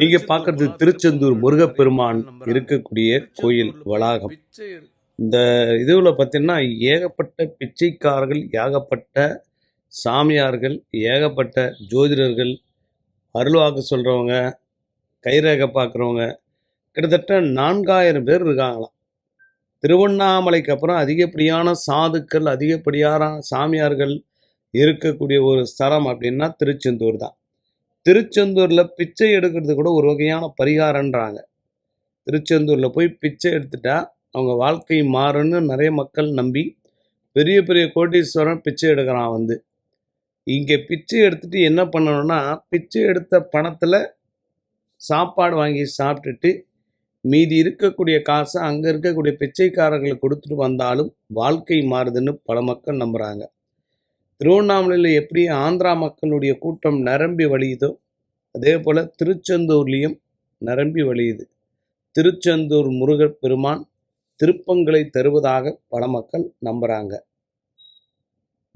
நீங்க பாக்குறது திருச்செந்தூர் முருகப்பெருமான் இருக்கக்கூடிய கோயில் வளாகம். இந்த இதுவில் பார்த்தீங்கன்னா ஏகப்பட்ட பிச்சைக்காரர்கள் ஏகப்பட்ட சாமியார்கள் ஏகப்பட்ட ஜோதிடர்கள் அருள்வாக்கு சொல்கிறவங்க கைரேகை பார்க்குறவங்க கிட்டத்தட்ட நான்காயிரம் பேர் இருக்காங்களாம். திருவண்ணாமலைக்கு அப்புறம் அதிகப்படியான சாதுக்கள் அதிகப்படியான சாமியார்கள் இருக்கக்கூடிய ஒரு ஸ்தலம் அப்படின்னா திருச்செந்தூர் தான். திருச்செந்தூரில் பிச்சை எடுக்கிறது கூட ஒரு வகையான பரிகாரன்றாங்க திருச்செந்தூரில் போய் பிச்சை எடுத்துட்டா அவங்க வாழ்க்கை மாறுன்னு நிறைய மக்கள் நம்பி பெரிய பெரிய கோட்டீஸ்வரன் பிச்சை எடுக்கிறான் வந்து. இங்கே பிச்சை எடுத்துட்டு என்ன பண்ணணும்னா பிச்சை எடுத்த பணத்தில் சாப்பாடு வாங்கி சாப்பிட்டுட்டு மீதி இருக்கக்கூடிய காசை அங்கே இருக்கக்கூடிய பிச்சைக்காரர்களுக்கு கொடுத்துட்டு வந்தாலும் வாழ்க்கை மாறுதுன்னு பல மக்கள் நம்புகிறாங்க திருவண்ணாமலையில் எப்படி ஆந்திரா மக்களுடைய கூட்டம் நிரம்பி வழியுதோ அதே போல் திருச்செந்தூர்லேயும் நிரம்பி வழியுது. திருச்செந்தூர் முருகர் பெருமான் திருப்பங்களை தருவதாக பல மக்கள் நம்புகிறாங்க